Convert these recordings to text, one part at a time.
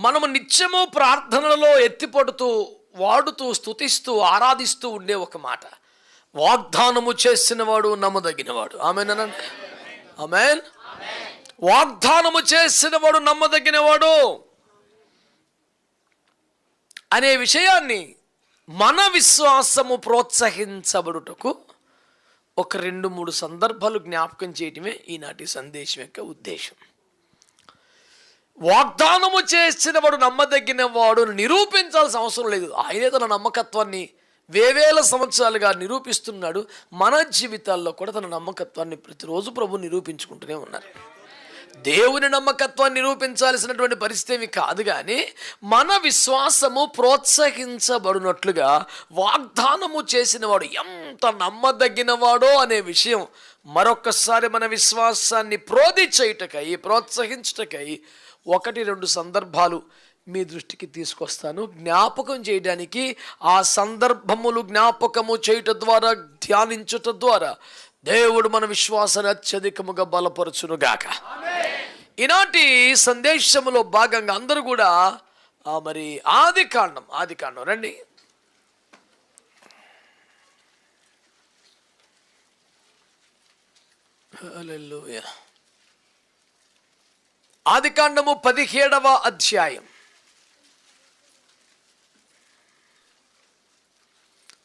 మనము నిత్యము ప్రార్థనలలో ఎత్తిపడుతూ వాడుతూ స్థుతిస్తూ ఆరాధిస్తూ ఉండే ఒక మాట. వాగ్దానము చేసినవాడు నమ్మదగినవాడు. ఆమెనండి ఆమెన్? వాగ్దానము చేసినవాడు నమ్మదగినవాడు. అనే విషయాన్ని మన విశ్వాసము ప్రోత్సహించబడుటకు ఒక రెండు మూడు సందర్భాలు జ్ఞాపకం చేయటమే ఈనాటి సందేశం యొక్క ఉద్దేశం. వాగ్దానము చేసిన వాడు నమ్మదగిన వాడు నిరూపించాల్సిన అవసరం లేదు. ఆయనే తన నమ్మకత్వాన్ని వేవేల సంవత్సరాలుగా నిరూపిస్తున్నాడు. మన జీవితాల్లో కూడా తన నమ్మకత్వాన్ని ప్రతిరోజు ప్రభు నిరూపించుకుంటూనే ఉన్నారు. దేవుని నమ్మకత్వాన్ని నిరూపించాల్సినటువంటి పరిస్థితి ఏమి కాదు కానీ మన విశ్వాసము ప్రోత్సహించబడినట్లుగా వాగ్దానము చేసినవాడు ఎంత నమ్మదగినవాడో అనే విషయం మరొక్కసారి మన విశ్వాసాన్ని ప్రోధి చేయుటకై ప్రోత్సహించుటకై ఒకటి రెండు సందర్భాలు మీ దృష్టికి తీసుకొస్తాను. జ్ఞాపకం చేయడానికి ఆ సందర్భములు జ్ఞాపకము చేయుట ద్వారా ధ్యానించుట ద్వారా దేవుడు మన విశ్వాసాన్ని అత్యధికముగా బలపరచునుగాక. ఈనాటి సందేశములో భాగంగా అందరూ కూడా మరి ఆది కాండం ఆది కాండం రండి. హల్లెలూయా. ఆదికాండము పదిహేడవ అధ్యాయం.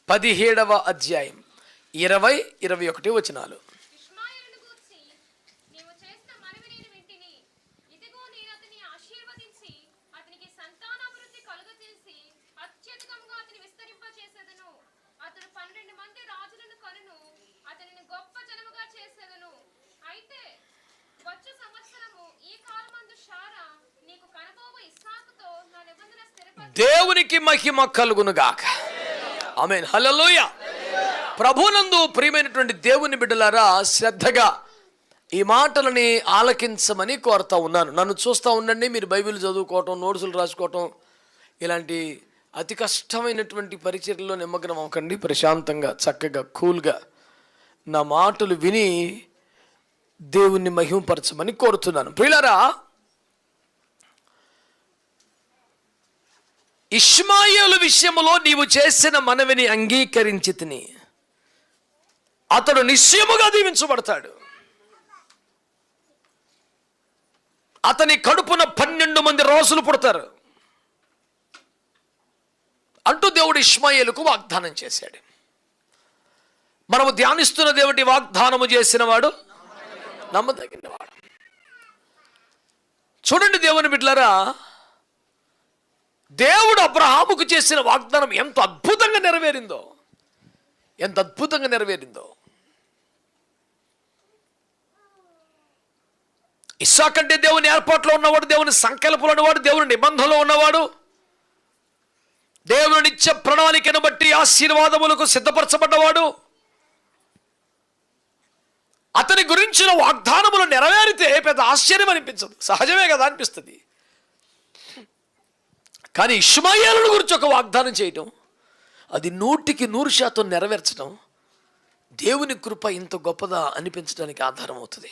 పదిహేడవ అధ్యాయం. ఇరవై ఇరవై ఒకటి వచనాలు ఇష్మాయేలును గూర్చి నీవు చేసిన మనవి నేను వింటిని ఇదిగో నేను అతని ఆశీర్వదించి అతనికి సంతానాభివృద్ధి కలుగజేసి అత్యధికంగా అతని విస్తరింపచేసేదను అతడు పన్నెండు మంది రాజులను కనును అతనిని గొప్ప జనముగా చేసేదను అయితే వచ్చు సంవత్సరము ఈ కాలమందు షారా నీకు కనబోవు ఇస్సాకుతో నా నిబంధన స్థిరపరచు దేవునికి మహిమ కలుగునుగాక. ఆమె హల్లెలూయ. ప్రభునందు ప్రియమైనటువంటి దేవుని బిడ్డలారా శ్రద్ధగా ఈ మాటలని ఆలకించమని కోరుతా ఉన్నాను. నన్ను చూస్తూ ఉండండి మీరు బైబిల్ చదువుకోవటం నోట్సులు రాసుకోవటం ఇలాంటి అతి కష్టమైనటువంటి పరిచయలో నిమగ్నం అవ్వకండి. ప్రశాంతంగా చక్కగా కూల్గా నా మాటలు విని దేవుణ్ణి మహిమపరచమని కోరుతున్నాను. ప్రియులారా ఇష్మాయేలు విషయంలో నీవు చేసిన మనవిని అంగీకరించి తిని అతడు నిశ్చయముగా దీవించబడతాడు. అతని కడుపున పన్నెండు మంది రోజులు పుడతారు. అంటూ దేవుడు ఇష్మాయేలుకు వాగ్దానం చేశాడు. మనము ధ్యానిస్తున్న దేవుడి వాగ్దానము చేసినవాడు నమ్మదగినవాడు. చూడండి దేవుని బిడ్లరా దేవుడు అబ్రహాముకు చేసిన వాగ్దానం ఎంత అద్భుతంగా నెరవేరిందో? ఎంత అద్భుతంగా నెరవేరిందో? ఇస్సాకంటే దేవుని ఏర్పాట్లో ఉన్నవాడు దేవుని సంకల్పంలో ఉన్నవాడు దేవుని నిబంధనలో ఉన్నవాడు దేవుని నిత్య ప్రణాళికను బట్టి ఆశీర్వాదములకు సిద్ధపరచబడ్డవాడు. అతని గురించిన వాగ్దానములు నెరవేరితే పెద్ద ఆశ్చర్యం అనిపించదు. సహజమే కదా అనిపిస్తుంది. కానీ ఇష్మాయేలుని గురించి ఒక వాగ్దానం చేయటం అది నూటికి నూరు శాతం నెరవేర్చడం దేవుని కృప ఇంత గొప్పదా అనిపించడానికి ఆధారం అవుతుంది.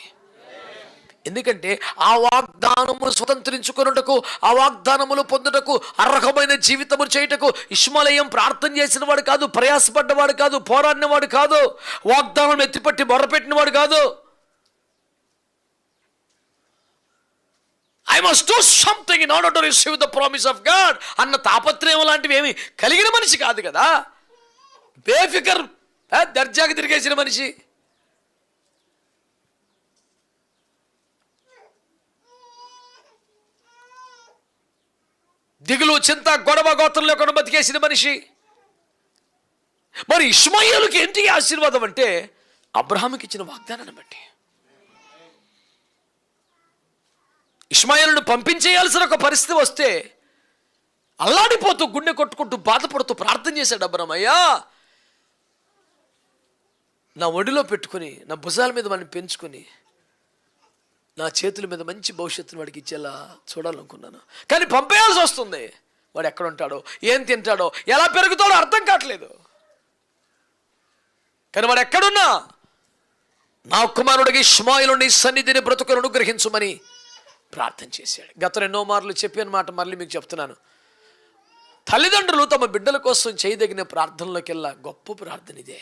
ఎందుకంటే ఆ వాగ్దానము స్వతంత్రించుకున్నటకు ఆ వాగ్దానములు పొందుటకు అర్హమైన జీవితము చేయుటకు ఇష్మాలయం ప్రార్థన చేసిన వాడు కాదు ప్రయాసపడ్డవాడు కాదు పోరాడినవాడు కాదు వాగ్దానం ఎత్తిపట్టి మొరపెట్టినవాడు కాదు. I must do something in order to receive the promise of God అన్న తాపత్రయం లాంటివి ఏమి? కలిగిన మనిషి కాదు కదా. బేఫికర్ దర్జాకి తిరిగేసిన మనిషి. దిగులు చింత గొడవ గోత్రంలో కూడా బతికేసిన మనిషి. మరి ఇష్మాయిలుకి ఏంటి ఆశీర్వాదం అంటే అబ్రహాంకి ఇచ్చిన వాగ్దానాన్ని బట్టి. ఇష్మాయిల్ను పంపించేయాల్సిన ఒక పరిస్థితి వస్తే అల్లాడిపోతూ గుండె కొట్టుకుంటూ బాధపడుతూ ప్రార్థన చేశాడు అబ్రహం అయ్యా నా ఒడిలో పెట్టుకుని నా భుజాల మీద వాడిని పెంచుకొని నా చేతుల మీద మంచి భవిష్యత్తును వాడికి ఇచ్చేలా చూడాలనుకున్నాను. కానీ పంపేయాల్సి వస్తుంది. వాడు ఎక్కడ ఉంటాడో ఏం తింటాడో ఎలా పెరుగుతాడో అర్థం కావట్లేదు. కానీ వాడు ఎక్కడున్నా? నా కుమారుడికి ఇష్మాయిలుని సన్నిధిని బ్రతుకులను అనుగ్రహించుమని ప్రార్థన చేశాడు. గత ఎన్నో మార్లు చెప్పిన మాట మళ్ళీ మీకు చెప్తున్నాను. తల్లిదండ్రులు తమ బిడ్డల కోసం చేయదగిన ప్రార్థనలోకెల్లా గొప్ప ప్రార్థన ఇదే.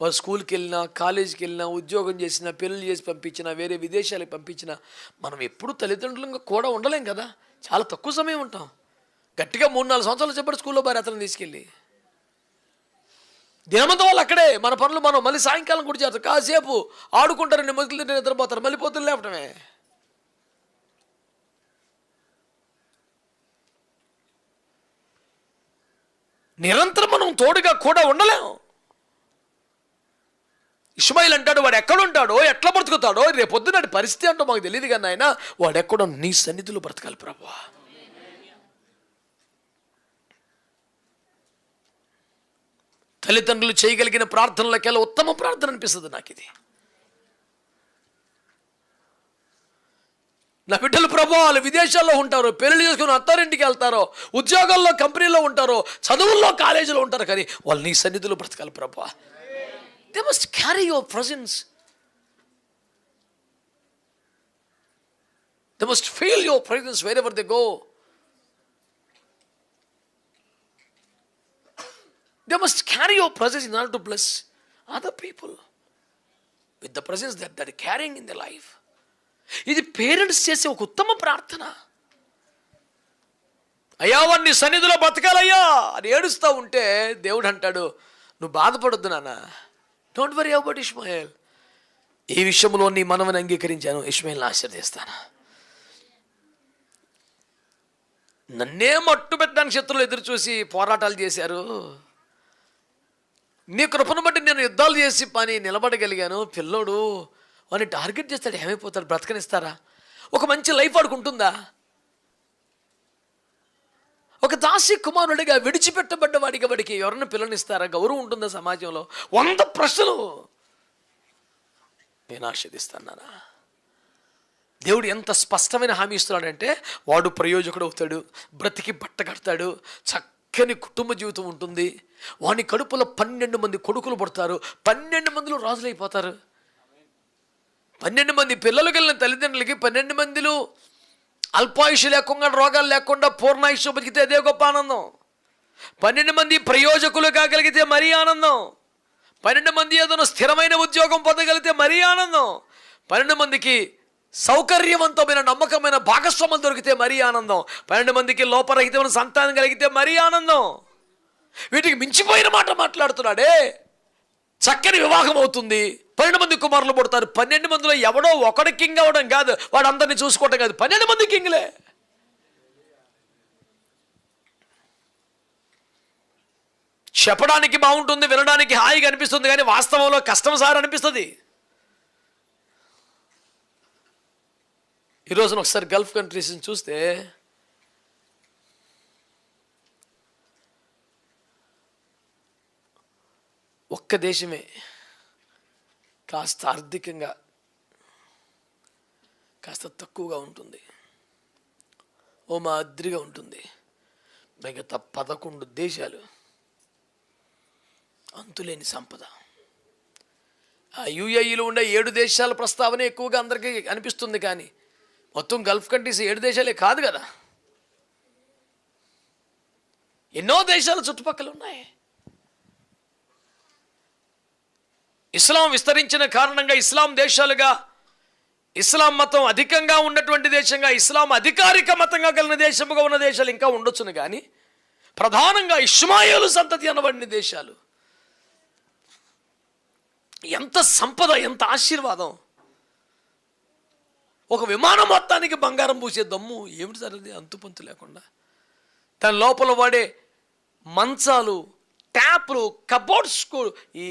వాళ్ళు స్కూల్కి వెళ్ళినా కాలేజీకి వెళ్ళినా ఉద్యోగం చేసినా పెళ్ళి చేసి పంపించినా వేరే విదేశాలకు పంపించినా మనం ఎప్పుడు తల్లిదండ్రులంగా కూడా ఉండలేం కదా. చాలా తక్కువ సమయం ఉంటాం. గట్టిగా మూడు నాలుగు సంవత్సరాలు చెప్పాడు స్కూల్లో భార్య అతను తీసుకెళ్ళి. దినమంతా వాళ్ళు అక్కడే మన పనులు మనం మళ్ళీ సాయంకాలం కూడా చేస్తారు కాసేపు ఆడుకుంటారు మొదలు నిద్రపోతారు మళ్ళీ పొద్దున్న లేపటమే నిరంతరం మనం తోడుగా కూడా ఉండలేము ఇస్మాయిల్ అంటాడు వాడు ఎక్కడుంటాడో ఎట్లా బ్రతుకుతాడో రేపు పొద్దున్నటి పరిస్థితి అంటో మాకు తెలియదు కానీ ఆయన వాడు ఎక్కడో నీ సన్నిధిలో బ్రతకాలి ప్రభా తల్లిదండ్రులు చేయగలిగిన ప్రార్థనలకెల్లా ఉత్తమ ప్రార్థన అనిపిస్తుంది నాకు ఇది నా బిడ్డలు ప్రభు వాళ్ళు విదేశాల్లో ఉంటారు పెళ్ళి చేసుకుని అత్తారింటికి వెళ్తారో ఉద్యోగాల్లో కంపెనీలో ఉంటారో చదువుల్లో కాలేజీలో ఉంటారు కానీ వాళ్ళు నీ సన్నిధిలో బ్రతకాలి ప్రభు. They must carry your presence they must feel your presence wherever they go they must carry your presence in order to bless other people with the presence that that carrying in the life ఇది parents చేసే ఒక ఉత్తమ ప్రార్థన. అయ్యా వాడిని సన్నిధిలో బతకాలయ్యా అని ఏడుస్తూ ఉంటే దేవుడు అంటాడు నువ్వు బాధపడొద్దు నాన్న. డోంట్ వరీ అబౌట్ ఇష్మాయిల్ ఈ విషయంలో నీ మనవని అంగీకరించాను. ఇష్మాయిల్ని ఆశీర్దిస్తాను నన్నే మట్టు పెట్టడానికి శత్రులు ఎదురు చూసి పోరాటాలు చేశారు. నీ కృపను బట్టి నేను యుద్ధాలు చేసి పని నిలబడగలిగాను. పిల్లోడు వాడిని టార్గెట్ చేస్తాడు ఏమైపోతాడు బ్రతకనిస్తారా? ఒక మంచి లైఫ్ ఆడుకుంటుందా ఒక దాసి కుమారుడిగా విడిచిపెట్టబడ్డ వాడికి వాడికి ఎవరిని పిల్లనిస్తారా? గౌరవం ఉంటుందా సమాజంలో? వంద ప్రశ్నలు. నేను ఆస్వాదిస్తాను దేవుడు ఎంత స్పష్టమైన హామీ ఇస్తున్నాడంటే వాడు ప్రయోజకుడు అవుతాడు బ్రతికి బట్ట కడతాడు చక్కని కుటుంబ జీవితం ఉంటుంది. వాని కడుపులో పన్నెండు మంది కొడుకులు పుడతారు పన్నెండు మందిలో రాజులైపోతారు. పన్నెండు మంది పిల్లలు కలిగిన తల్లిదండ్రులకి పన్నెండు మందిలో అల్పాయుషు లేకుండా రోగాలు లేకుండా పూర్ణాయుష బతికితే అదే గొప్ప ఆనందం. పన్నెండు మంది ప్రయోజకులు కాగలిగితే మరీ ఆనందం. పన్నెండు మంది ఏదైనా స్థిరమైన ఉద్యోగం పొందగలిగితే మరీ ఆనందం. పన్నెండు మందికి సౌకర్యవంతమైన నమ్మకమైన భాగస్వామ్యం దొరికితే మరీ ఆనందం. పన్నెండు మందికి లోపరహితమైన సంతానం కలిగితే మరీ ఆనందం. వీటికి మించిపోయిన మాట మాట్లాడుతున్నాడే. చక్కని వివాహం అవుతుంది. పన్నెండు మంది కుమారులు పుడతారు. పన్నెండు మందిలో ఎవడో ఒకడు కింగ్ అవ్వడం కాదు. వాడు అందరిని చూసుకోవడం కాదు. పన్నెండు మంది కింగ్లే చెప్పడానికి బాగుంటుంది వినడానికి హాయిగా అనిపిస్తుంది కానీ వాస్తవంలో కష్టం సార్ అనిపిస్తుంది. ఈ రోజున ఒకసారి గల్ఫ్ కంట్రీస్ని చూస్తే ఒక్క దేశమే. కాస్త ఆర్థికంగా కాస్త తక్కువగా ఉంటుంది. ఓ మాదిరిగా ఉంటుంది. మిగతా పదకొండు దేశాలు అంతులేని సంపద. ఆ యుఏఈలో ఉండే ఏడు దేశాల ప్రస్తావన ఎక్కువగా అందరికీ అనిపిస్తుంది కానీ మొత్తం గల్ఫ్ కంట్రీస్ ఏడు దేశాలే కాదు కదా. ఎన్నో దేశాలు చుట్టుపక్కల ఉన్నాయి ఇస్లాం విస్తరించిన కారణంగా ఇస్లాం దేశాలుగా ఇస్లాం మతం అధికంగా ఉన్నటువంటి దేశంగా ఇస్లాం అధికారిక మతంగా కలిగిన దేశముగా ఉన్న దేశాలు ఇంకా ఉండొచ్చును కానీ ప్రధానంగా ఇస్మాయిలు సంతతి అనబడిన దేశాలు. ఎంత సంపద ఎంత ఆశీర్వాదం. ఒక విమానం మొత్తానికి బంగారం పూసే దమ్ము ఏమిటి సార్ అది అంతుపంతు లేకుండా. దాని లోపల వాడే మంచాలు ట్యాప్లు కబోర్డ్స్ ఈ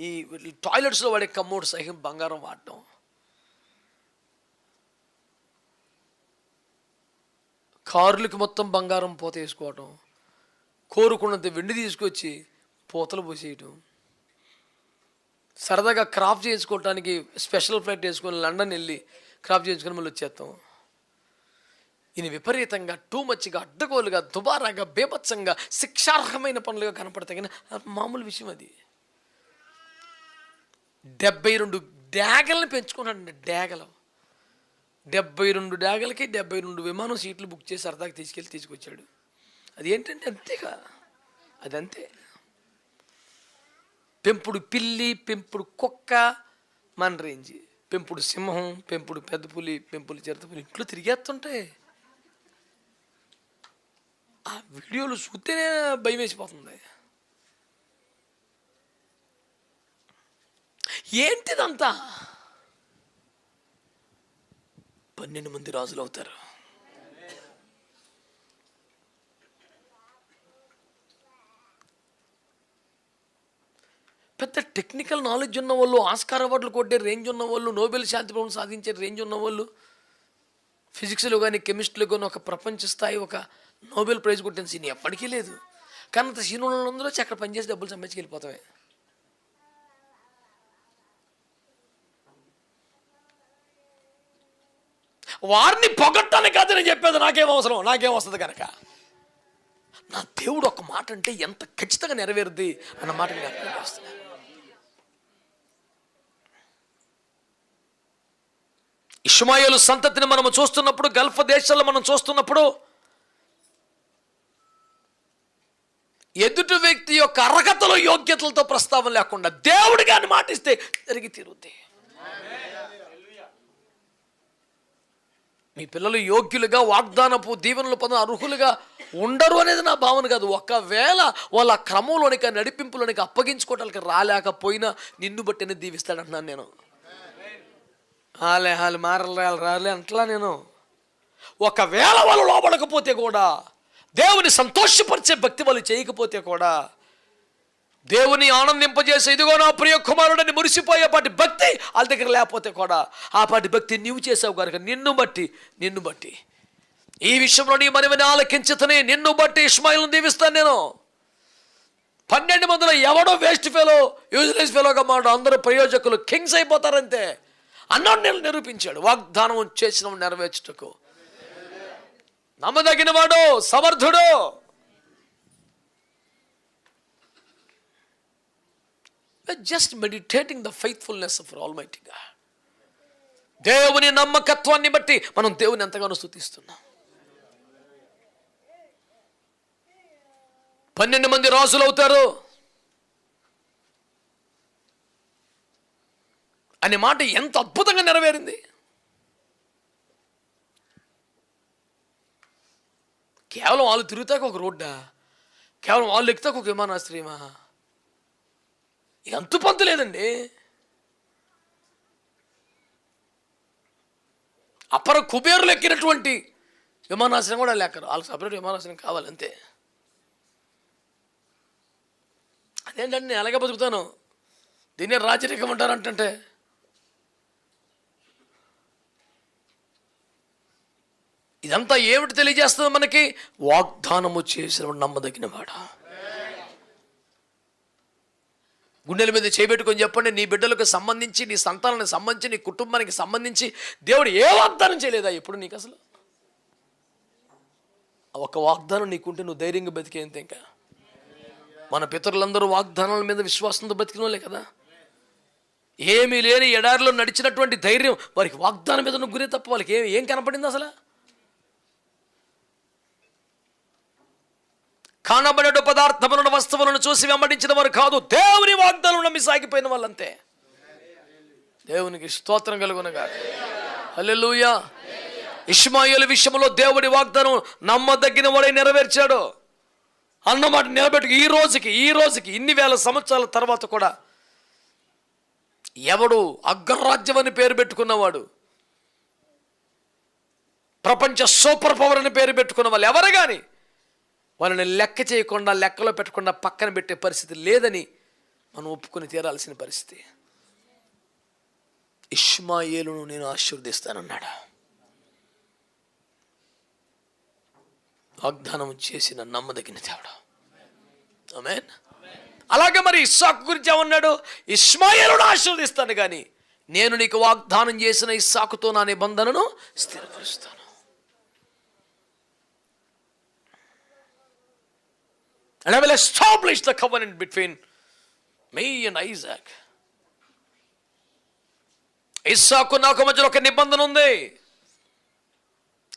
ఈ టాయిలెట్స్లో వాడే కమ్మోడు సహితం బంగారం వాడటం. కార్లకి మొత్తం బంగారం పూత వేసుకోవటం. కోరుకున్నంత వెండి తీసుకొచ్చి పూతలు పోసేయటం. సరదాగా క్రాప్ చేసుకోవటానికి స్పెషల్ ఫ్లైట్ వేసుకొని లండన్ వెళ్ళి క్రాప్ చేసుకొని మళ్ళీ వచ్చేస్తాం. ఇది విపరీతంగా టూ మచ్గా అడ్డగోలుగా దుబారాగా బేభత్సంగా శిక్షార్హమైన పనులుగా కనపడతాయి. కానీ అది మామూలు విషయం అది. డెబ్బై రెండు డ్యాగల్ని పెంచుకున్నాడు డ్యాగలు. డెబ్బై రెండు డాగలకి డెబ్బై రెండు విమానం సీట్లు బుక్ చేసి సరదాకి తీసుకెళ్ళి తీసుకొచ్చాడు. అది ఏంటంటే అంతేగా. అదంతే. పెంపుడు పిల్లి పెంపుడు కుక్క మన రేంజ్. పెంపుడు సింహం పెంపుడు పెద్ద పులి పెంపుడు చిరతపులి ఇంట్లో తిరిగేస్తుంటాయి ఆ వీడియోలు చూస్తేనే భయం వేసిపోతుంది ఏంటిదంతా? పన్నెండు మంది రాజులు అవుతారు పెద్ద టెక్నికల్ నాలెడ్జ్ ఉన్న వాళ్ళు ఆస్కార్ అవార్డులు కొట్టే రేంజ్ ఉన్న వాళ్ళు నోబెల్ శాంతి బహుమతి సాధించే రేంజ్ ఉన్న వాళ్ళు ఫిజిక్స్లో కానీ కెమిస్ట్రీలో కానీ ఒక ప్రపంచ స్థాయి ఒక నోబెల్ ప్రైజ్ కొట్టిన సీన్ ఎప్పటికీ లేదు. కానీ అంత సీన్ ఉన్న వచ్చి అక్కడ పనిచేసి డబ్బులు సంపాదించి వెళ్ళిపోతామే వారిని పొగట్టానికి కాదు నేను చెప్పేది. నాకేం అవసరం? నాకేం వస్తుంది కనుక? నా దేవుడు ఒక మాట అంటే ఎంత ఖచ్చితంగా నెరవేరుద్ది అన్న మాట జ్ఞాపకం చేస్తున్నా సంతతిని మనం చూస్తున్నప్పుడు గల్ఫ్ దేశాల్లో మనం చూస్తున్నప్పుడు ఎదుటి వ్యక్తి యొక్క అర్హతలు యోగ్యతలతో ప్రస్తావన లేకుండా దేవుడిగా అని మాటిస్తే జరిగి తీరుద్ది. మీ పిల్లలు యోగ్యులుగా వాగ్దానపు దీవెనలు పొందిన అర్హులుగా ఉండరు అనేది నా భావన కాదు. ఒకవేళ వాళ్ళ క్రమంలోనికి నడిపింపులోనికి అప్పగించుకోవటానికి రాలేకపోయినా నిన్ను బట్టినే దీవిస్తాడంటున్నాను నేను. హాలే హాలే మారలే రాలే అంటలా నేను. ఒకవేళ వాళ్ళు లోపడకపోతే కూడా దేవుని సంతోషపరిచే భక్తి వాళ్ళు చేయకపోతే కూడా దేవుని ఆనందింపజేసే ఇదిగో నా ప్రియ కుమారుడని మురిసిపోయేపాటి భక్తి వాళ్ళ దగ్గర లేకపోతే కూడా ఆ పాటి భక్తి నీవు చేసావు కనుక నిన్ను బట్టి నిన్ను బట్టి. ఈ విషయంలో నీ మనవిని ఆలకించితనే నిన్ను బట్టి ఇస్మాయిల్ని దీవిస్తాను నేను. పన్నెండు మందిలో ఎవడో వేస్ట్ ఫెలో యూజ్లెస్ ఫెలోగా మాట అందరూ ప్రయోజకులు కింగ్స్ అయిపోతారంతే. అన్నాడు నేను నిరూపించాడు. వాగ్దానం చేసిన నెరవేర్చుటకు. నమ్మదగిన వాడు సమర్థుడు just meditating the faithfulness of all మైటీగా దేవుని నమ్మకత్వాన్ని బట్టి మనం దేవుని ఎంతగానో స్థుతిస్తున్నాం పన్నెండు మంది రాజులు అవుతారు అనే మాట ఎంత అద్భుతంగా నెరవేరింది. కేవలం వాళ్ళు తిరుగుతాక ఒక రోడ్డా? కేవలం వాళ్ళు ఎక్కితే ఒక విమానాశ్రయమా? ఎంత పంతు లేదండి. అపర కుబేరులు ఎక్కినటువంటి విమానాశ్రయం కూడా లేక్కరు వాళ్ళకి సపరేట్ విమానాశ్రయం కావాలి అంతే. అదేంటండి నేను ఎలాగే బతుకుతాను? దీన్ని రాజరికం అంటారంటే ఇదంతా ఏమిటి తెలియజేస్తుంది మనకి? వాగ్దానము చేసిన నమ్మదగిన వాడు గుండెల మీద చేపెట్టుకొని చెప్పండి నీ బిడ్డలకు సంబంధించి నీ సంతానానికి సంబంధించి నీ కుటుంబానికి సంబంధించి దేవుడు ఏ వాగ్దానం చేయలేదా ఎప్పుడు నీకు అసలు? ఒక వాగ్దానం నీకుంటే నువ్వు ధైర్యంగా బతికేంత ఇంకా? మన పితరులందరూ వాగ్దానాల మీద విశ్వాసంతో బతికినోలే కదా? ఏమీ లేని ఎడారిలో నడిచినటువంటి ధైర్యం వారికి వాగ్దానం మీద నుగ్గురే తప్ప వాళ్ళకి ఏం ఏం కనపడింది అసలు? కానబడేటు పదార్థములను వస్తువులను చూసి వెంబడించిన వారు కాదు. దేవుని వాగ్దానం నమ్మి సాగిపోయిన వాళ్ళంతే. దేవునికి స్తోత్రం కలుగునగా హల్లెలూయా. ఇష్మాయిల విషయంలో దేవుడి వాగ్దానం నమ్మదగిన వాడే నెరవేర్చాడు. అన్నమాట నిలబెట్టుకు. ఈ రోజుకి ఈ రోజుకి ఇన్ని వేల సంవత్సరాల తర్వాత కూడా ఎవడు అగ్రరాజ్యం అని పేరు పెట్టుకున్నవాడు ప్రపంచ సూపర్ పవర్ అని పేరు పెట్టుకున్న వాళ్ళు ఎవరు కానీ వాళ్ళని లెక్క చేయకుండా లెక్కలో పెట్టకుండా పక్కన పెట్టే పరిస్థితి లేదని మనం ఒప్పుకొని తీరాల్సిన పరిస్థితి. ఇష్మాయేలును నేను ఆశీర్వదిస్తానన్నాడు. వాగ్దానం చేసిన నమ్మదగిన దేవుడు. ఆమేన్. అలాగే మరి ఇస్సాకు గురించి ఏమన్నాడు? ఇస్మాయిలును ఆశీర్వదిస్తాను కానీ నేను నీకు వాగ్దానం చేసిన ఇస్సాకుతో నా నిబంధనను స్థిరపరుస్తాను. And I will establish the covenant between me and Isaac. ఇస్సాకు నాకు మధ్యలో ఒక నిబంధన ఉంది.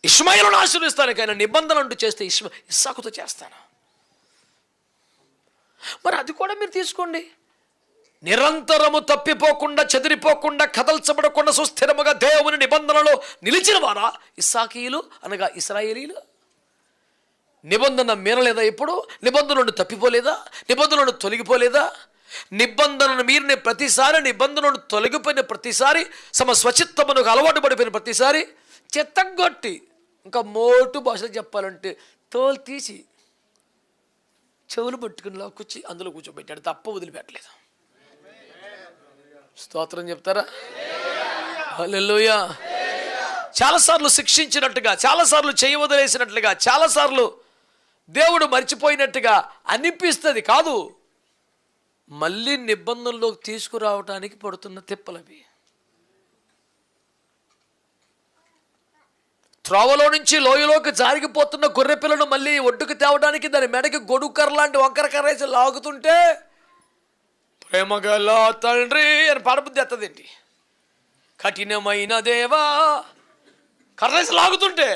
ఇష్మాయిలను ఆశీర్వదిస్తాను కానీ నిబంధన అంటూ చేస్తే ఇష్మ ఇస్సాకుతో చేస్తాను. మరి అది కూడా మీరు తీసుకోండి. నిరంతరము తప్పిపోకుండా చెదిరిపోకుండా కదల్చబడకుండా సుస్థిరముగా దేవుని నిబంధనలో నిలిచిన వారా? ఇస్సాకీయులు అనగా ఇస్రాయేలీలు? నిబంధన మీరలేదా ఎప్పుడు? నిబంధనలను తప్పిపోలేదా? నిబంధనలను తొలగిపోలేదా? నిబంధనను మీరిన ప్రతిసారి నిబంధనను తొలగిపోయిన ప్రతిసారి సమ స్వచిత్తమునకు అలవాటు పడిపోయిన ప్రతిసారి చెత్తగొట్టి ఇంకా మోటు భాషలు చెప్పాలంటే తోలు తీసి చెవులు పట్టుకుని లాక్కొచ్చి అందులో కూర్చోబెట్టాడు. తప్ప వదిలిపెట్టలేదు. స్తోత్రం చెప్తారా? హల్లెలూయా. చాలాసార్లు శిక్షించినట్టుగా చాలాసార్లు చేయవదిలేసినట్లుగా చాలాసార్లు దేవుడు మర్చిపోయినట్టుగా అనిపిస్తుంది కాదు. మళ్ళీ నిబంధనలోకి తీసుకురావటానికి పడుతున్న తిప్పలవి. త్రోవలో నుంచి లోయలోకి జారిగిపోతున్న గొర్రె పిల్లను మళ్ళీ ఒడ్డుకు తేవడానికి దాని మెడకి గొడుకర్ర లాంటి వంకర కర్రేసి లాగుతుంటే ప్రేమగల తండ్రి అని పడబుద్ధి ఎత్తదండి కఠినమైన దేవా కర్రేసి లాగుతుంటే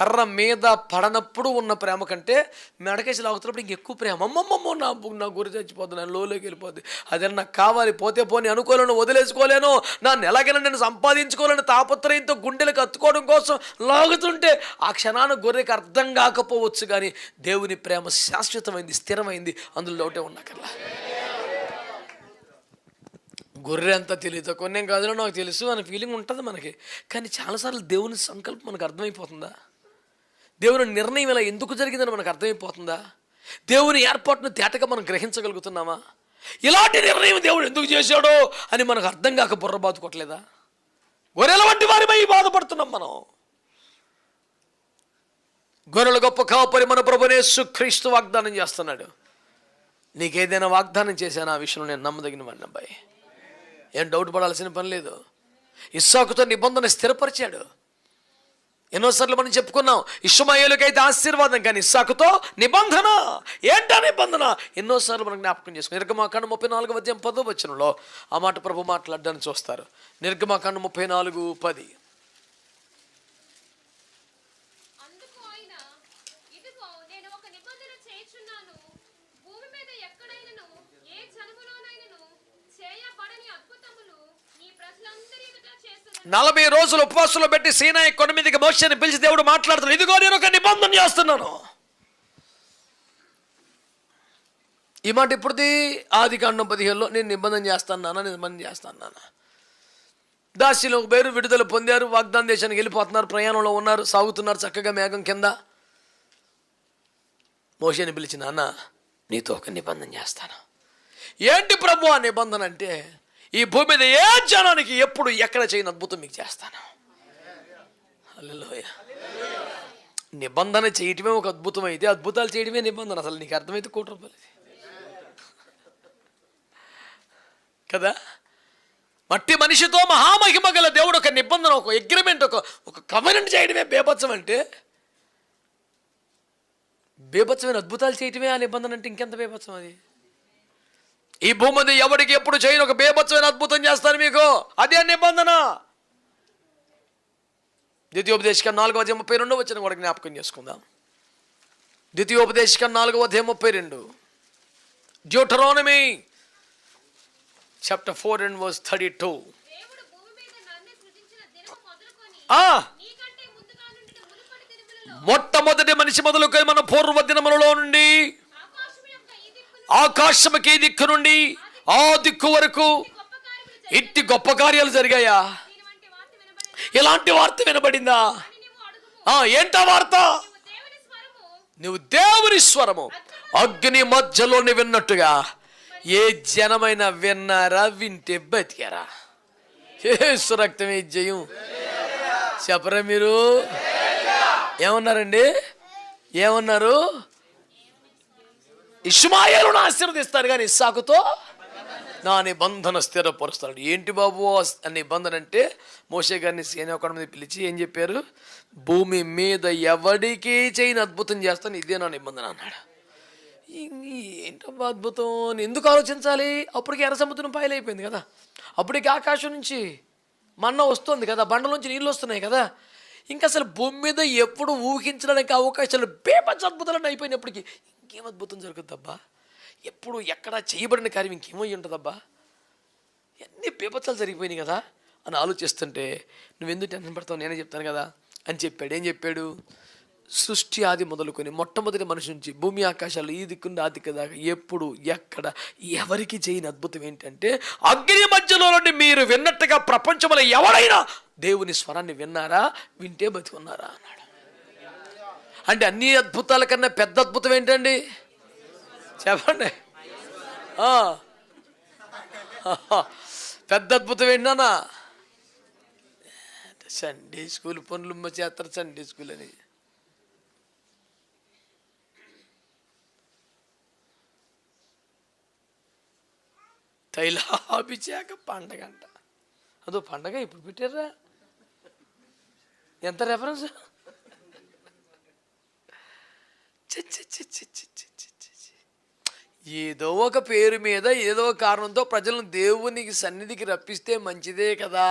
కర్ర మీద పడనప్పుడు ఉన్న ప్రేమ కంటే మెడకేసి లాగుతున్నప్పుడు ఇంక ఎక్కువ ప్రేమ. అమ్మమ్మమ్మో నా నా గురి చచ్చిపోద్ది నేను లోలోకి వెళ్ళిపోద్ది. అదే నాకు కావాలి పోతే పోని అనుకోలేను వదిలేసుకోలేను. నన్ను ఎలాగైనా నేను సంపాదించుకోలేను తాపత్రయంతో గుండెలకు కత్తుకోవడం కోసం లాగుతుంటే ఆ క్షణాన గొర్రెకి అర్థం కాకపోవచ్చు కానీ దేవుని ప్రేమ శాశ్వతమైంది స్థిరమైంది. అందులో లోటే ఉన్నకల్లా గొర్రె అంతా తెలియదు కొన్నేం కాదులో నాకు తెలుసు అనే ఫీలింగ్ ఉంటుంది మనకి. కానీ చాలాసార్లు దేవుని సంకల్పం మనకు అర్థమైపోతుందా? దేవుని నిర్ణయం ఇలా ఎందుకు జరిగిందని మనకు అర్థమైపోతుందా? దేవుని ఏర్పాటును తేటగా మనం గ్రహించగలుగుతున్నామా? ఇలాంటి నిర్ణయం దేవుడు ఎందుకు చేశాడో అని మనకు అర్థం కాక బుర్ర బాదుకోవట్లేదా? గొర్రెల వంటి వారిపై బాధపడుతున్నాం మనం. గొర్రెల గొప్ప కాపరి మన ప్రభునేసు క్రీస్తు వాగ్దానం చేస్తున్నాడు. నీకేదైనా వాగ్దానం చేశాను? ఆ విషయంలో నేను నమ్మదగిన వాడిని అబ్బాయి. ఏం డౌట్ పడాల్సిన పని లేదు. ఇస్సాకుతో నిబంధన స్థిరపరిచాడు. ఎన్నోసార్లు మనం చెప్పుకున్నాం ఇష్మాయేలుకైతే ఆశీర్వాదం కానీ ఇస్సాకుతో నిబంధన. ఏంటా నిబంధన? ఎన్నోసార్లు మనం జ్ఞాపకం చేసుకుని నిర్గమాకాండ ముప్పై నాలుగు మధ్యం పదో వచనంలో ఆ మాట ప్రభు మాట్లాడడానికి చూస్తారు. నిర్గమాకాండ ముప్పై నాలుగు పది అందుకు ఆయన ఇదిగో నేను ఒక నిబంధన చేయుచున్నాను భూమి మీద ఎక్కడైనను ఏ జనములోనైనను చేయబడని అద్భుతములు నీ ప్రజలందరి ఎదుట చేస్తున్నాను నలభై రోజులు ఉపవాసంలో పెట్టి సీనాయి కొండ మీదకి మోషని పిలిచి దేవుడు మాట్లాడుతున్నాడు. ఇదిగో నేను ఒక నిబంధన చేస్తున్నాను. ఈ మాట ఇప్పుడుది ఆది కాండం పదిహేనులో నేను నిబంధన చేస్తాను నాన్న నిబంధన చేస్తాను నాన్న. దాసిలో ఒక పేరు విడుదల పొందారు వాగ్దాన దేశానికి వెళ్ళిపోతున్నారు ప్రయాణంలో ఉన్నారు సాగుతున్నారు చక్కగా మేఘం కింద. మోషని పిలిచి నాన్న నీతో ఒక నిబంధన చేస్తాను. ఏంటి ప్రభు ఆ నిబంధన అంటే ఈ భూమి మీద ఏ జనానికి ఎప్పుడు ఎక్కడ చేయని అద్భుతం మీకు చేస్తాను. హల్లెలూయా. నిబంధన చేయటమే ఒక అద్భుతం అయితే అద్భుతాలు చేయడమే నిబంధన. అసలు నీకు అర్థమైతే కోటి రూపాయలు కదా? మట్టి మనిషితో మహామహిమ గల దేవుడు ఒక నిబంధన ఒక అగ్రిమెంట్ ఒక ఒక కవరెంట్ చేయడమే బేబత్సం అంటే బేబత్సమైన అద్భుతాలు చేయటమే ఆ నిబంధన అంటే ఇంకెంత బేబత్సం అది? ఈ భూమి మీద ఎవరికి ఎప్పుడు చేయని? ఒక బేబత్సమైన అద్భుతం చేస్తాను మీకు. అదే నిబంధన. ద్వితీయోపదేశకం నాలుగో అధ్యాయం ముప్పై రెండు వచ్చిన కూడా జ్ఞాపకం చేసుకుందాం. ద్వితీయోపదేశకం నాలుగో అధ్యాయం ముప్పై రెండు. Deuteronomy chapter four and verse thirty two మొట్టమొదటి మనిషి మొదలుకొని మన పూర్వ దినములలో నుండి ఆకాశముకి దిక్కు నుండి ఆ దిక్కు వరకు గొప్ప ఇట్టి గొప్ప కార్యాలు జరిగాయా? వార్త ఇలాంటి వార్త వినబడిందా? ఆ ఏంటా వార్త? దేవుని స్వరము నువ్వు దేవుని స్వరము. అగ్ని మధ్యలోని విన్నట్టుగా ఏ జనమైన విన్నారా? వింటే బతికారా. ఏసు రక్తమే జయం. చెప్పరా మీరు? ఏమన్నారండి? ఏమన్నారు? ఇష్మాయేలును ఆశీర్వదిస్తాడు కానీ ఇస్సాకుతో నా నిబంధన స్థిరపరుస్తాడు ఏంటి బాబు ఆ నిబంధన అంటే మోషే గారిని సేనొకడి మీద పిలిచి ఏం చెప్పారు? భూమి మీద ఎవడికి చేయని అద్భుతం చేస్తాను ఇదే నా నిబంధన అన్నాడు. ఏంటబ్బా అద్భుతం? ఎందుకు ఆలోచించాలి? అప్పటికి ఎర్ర సముద్రం పాయలైపోయింది కదా. అప్పటికి ఆకాశం నుంచి మన్న వస్తుంది కదా బండలోంచి నీళ్ళు వస్తున్నాయి కదా. ఇంకా అసలు భూమి మీద ఎప్పుడు ఊహించడానికి అవకాశాలు బేపచ్చ అద్భుతాలను అయిపోయినప్పటికీ ఇంకేం అద్భుతం జరుగుద్దబ్బా ఎప్పుడు ఎక్కడ చేయబడిన కార్యం ఇంకేమో ఉంటుందబ్బా? ఎన్ని పేపత్సాలు జరిగిపోయినాయి కదా? అని ఆలోచిస్తుంటే నువ్వెందుకు టెన్షన్ పడతావు? నేనే చెప్తాను కదా? అని చెప్పాడు. ఏం చెప్పాడు? సృష్టి ఆది మొదలుకొని మొట్టమొదటి మనిషి నుంచి భూమి ఆకాశాలు ఈ దిక్కుండా ఆ దిక్కు దాకా ఎప్పుడు ఎక్కడ ఎవరికి చేయని అద్భుతం ఏంటంటే అగ్ని మధ్యలో నుండి మీరు విన్నట్టుగా ప్రపంచంలో ఎవరైనా దేవుని స్వరాన్ని విన్నారా? వింటే బతికున్నారా? అన్నాడు. అంటే అన్ని అద్భుతాల కన్నా పెద్ద అద్భుతం ఏంటండి? చెప్పండి. పెద్ద అద్భుతం ఏంటన్నా సండే స్కూల్ పనులు చేస్తారు సండే స్కూల్ అని. తైలాభిషేక పండగ అంట. అదో పండగ ఇప్పుడు పెట్టారా? ఎంత రెఫరెన్స్ ఏదో ఒక పేరు మీద ఏదో ఒక కారణంతో ప్రజలను దేవునికి సన్నిధికి రప్పిస్తే మంచిదే కదా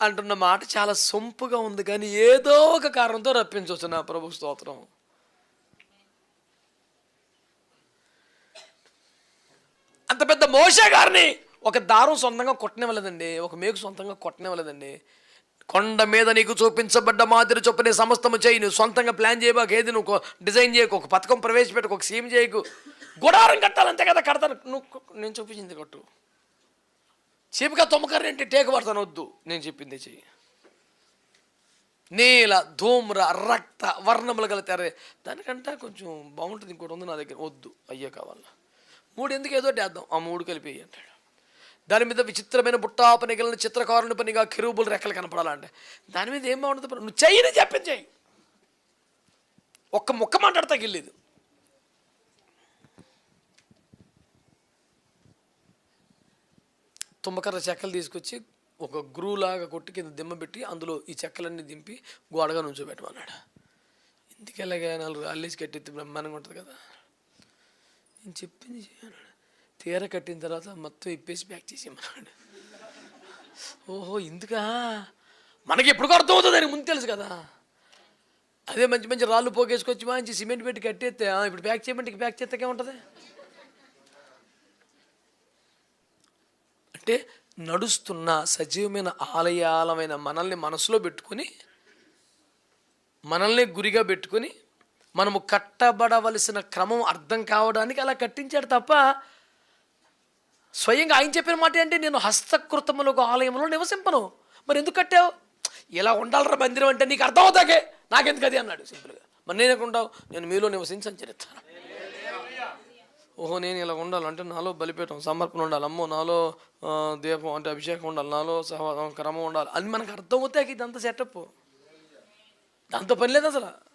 అంటున్న మాట చాలా సొంపుగా ఉంది కానీ ఏదో ఒక కారణంతో రప్పించవచ్చు నా ప్రభు స్తోత్రం అంత పెద్ద మోషే గారిని ఒక దారం సొంతంగా కొట్టనివ్వలేదండి ఒక మేకు సొంతంగా కొట్టనివ్వలేదండి కొండ మీద నీకు చూపించబడ్డ మాదిరి చొప్పున సమస్తము చేయి. నువ్వు సొంతంగా ప్లాన్ చేయబాక. ఏది నువ్వు ఒక డిజైన్ చేయకు. ఒక పథకం ప్రవేశపెట్టుకు ఒక సీమ్ చేయకు. గుడారం కట్టాలంతే కదా కడతాను. నువ్వు నేను చూపించింది కొట్టు. చీపిక తొమ్మకర్ర ఏంటి టేకు పడతాను వద్దు. నేను చెప్పింది చెయ్యి. నీల ధూమ్ర రక్త వర్ణములు గల తెర. దానికంటే కొంచెం బాగుంటుంది. ఇంకోటి ఉంది నా దగ్గర. వద్దు. అయ్యే కావాలా? మూడు ఎందుకు ఏదో వేద్దాం. ఆ మూడు కలిపి అంటాడు. దాని మీద విచిత్రమైన బుట్టా పనిగలను చిత్రకారుని పనిగా కిరుబులు రెక్కలు కనపడాలంటే. దాని మీద ఏం బాగుంటుంది నువ్వు చెయ్యని చెప్పింది చెయ్యి. ఒక్క ముక్క మాట్లాడతా గిల్లేదు తుమ్మకర్ర చెక్కలు తీసుకొచ్చి ఒక గురువులాగా కొట్టి కింద దిమ్మ పెట్టి అందులో ఈ చెక్కలన్నీ దింపి గోడగా నుంచోబెట్టమన్నాడు. ఎందుకు ఎలాగా నాలుగు అల్లేసి కట్టెత్తి బ్రహ్మాండంగా ఉంటుంది కదా. నేను చెప్పింది చేయను తీర కట్టిన తర్వాత మొత్తం ఇప్పేసి ప్యాక్ చేసేయమన్నాడు. ఓహో ఇందుకా? మనకి ఎప్పుడు అర్థం అవుతుంది దానికి ముందు తెలుసు కదా. అదే మంచి మంచి రాళ్ళు పోగేసుకొచ్చి మంచి సిమెంట్ పెట్టి కట్టేస్తే ఇప్పుడు ప్యాక్ చేయమంటే ప్యాక్ చేస్తే ఉంటుంది అంటే నడుస్తున్న సజీవమైన ఆలయాలమైన మనల్ని మనసులో పెట్టుకొని మనల్ని గురిగా పెట్టుకొని మనము కట్టబడవలసిన క్రమం అర్థం కావడానికి అలా కట్టించాడు తప్ప స్వయంగా ఆయన చెప్పిన మాట అంటే నేను హస్తకృతములకు ఆలయంలో నివసింపను. మరి ఎందుకు కట్టావు? ఇలా ఉండాలరా మందిరం అంటే నీకు అర్థం అవుతాకే. నాకెందుకు అది? అన్నాడు సింపుల్గా. మరి నేను ఎక్కడ ఉంటావు? నేను మీలో నివసించి సంచరిస్తాను ఓహో నేను ఇలా ఉండాలంటే నాలో బలిపీఠం సమర్పణ ఉండాలి. అమ్మో నాలో దీపం అంటే అభిషేకం ఉండాలి. నాలో సహ క్రమం ఉండాలి. అది మనకు అర్థం అవుతాయి ఇదంతా సెటప్. దాంతో పని లేదు అసలు.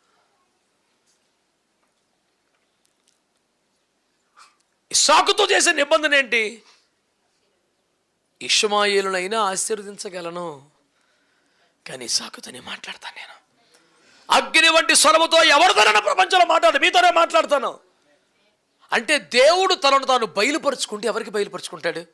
ఇస్సాకుతో చేసే నిబంధన ఏంటి? ఇష్మాయేలునైనా ఆశీర్వదించగలను. కానీ ఇస్సాకుతోనే మాట్లాడతాను నేను. అగ్ని వంటి స్వరముతో ఎవరితోనైనా ప్రపంచంలో మాట్లాడు మీతోనే మాట్లాడతాను. అంటే దేవుడు తనను తాను బయలుపరుచుకుంటే ఎవరికి బయలుపరుచుకుంటాడు?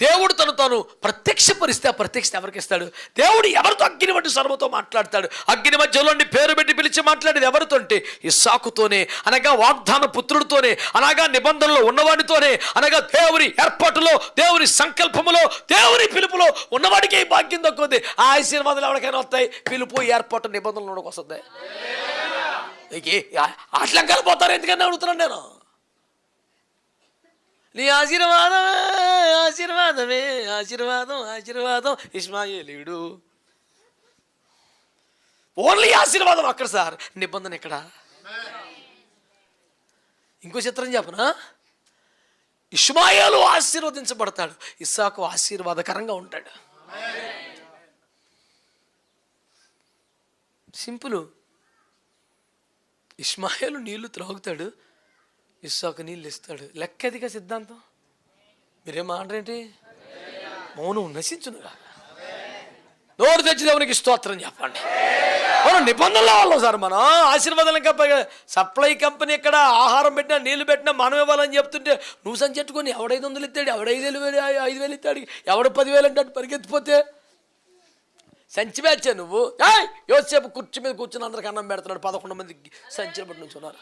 దేవుడు తను తాను ప్రత్యక్షపరిస్తే ఆ ప్రత్యక్షత ఎవరికి ఇస్తాడు? దేవుడు ఎవరితో అగ్ని వంటి సర్వతో మాట్లాడతాడు? అగ్ని మధ్యలో నుండి పేరు పెట్టి పిలిచి మాట్లాడేది ఎవరితో అంటే ఇస్సాకుతోనే అనగా వాగ్దాన పుత్రుడితోనే అనగా నిబంధనలో ఉన్నవాడితోనే అనగా దేవుని ఏర్పాటులో దేవుని సంకల్పములో దేవుని పిలుపులో ఉన్నవాడికి ఈ భాగ్యం దక్కుతుంది ఆ ఆశీర్వాదాలు ఎవరికైనా వస్తాయి? పిలుపు ఏర్పాటు నిబంధనలు వస్తుంది. అట్లా పోతారు? ఎందుకని అడుగుతున్నాను నేను? నీ ఆశీర్వాదమే ఆశీర్వాదమే ఆశీర్వాదం ఆశీర్వాదం. ఇస్మాయిలీడు. ఓన్లీ ఆశీర్వాదం అక్కడ సార్. నిబంధన ఇక్కడ ఇంకో చిత్రం చెప్పనా? ఇష్మాయేలు ఆశీర్వదించబడతాడు. ఇస్సాకు ఆశీర్వాదకరంగా ఉంటాడు. సింపుల్. ఇస్మాయిలు నీళ్ళు త్రాగుతాడు. ఇస్సాకు నీళ్ళు ఇస్తాడు. లెక్కదిగా సిద్ధాంతం? మీరేం ఆడరేంటి మౌనం నశించునుగా నోరు తెచ్చి దేవునికి స్తోత్రం చెప్పండి. మనం నిబంధనలు వాళ్ళం సార్ మనం? ఆశీర్వాదాలు ఇంకా సప్లై కంపెనీ ఇక్కడ ఆహారం పెట్టినా నీళ్ళు పెట్టినా మనం ఇవ్వాలని చెప్తుంటే నువ్వు సంచెట్టుకొని ఎవడైదు వందలు ఇస్తాడు ఎవడైదు వేలు ఐదు వేలు ఇస్తాడు ఎవడు పదివేలు అంటాడు పరిగెత్తిపోతే? సంచి బ్యాచే నువ్వు. యోసేపు కుర్చీ మీద కూర్చుని అందరికి అన్నం పెడుతున్నాడు పదకొండు మందికి సంచి పట్టి నుంచున్నారు?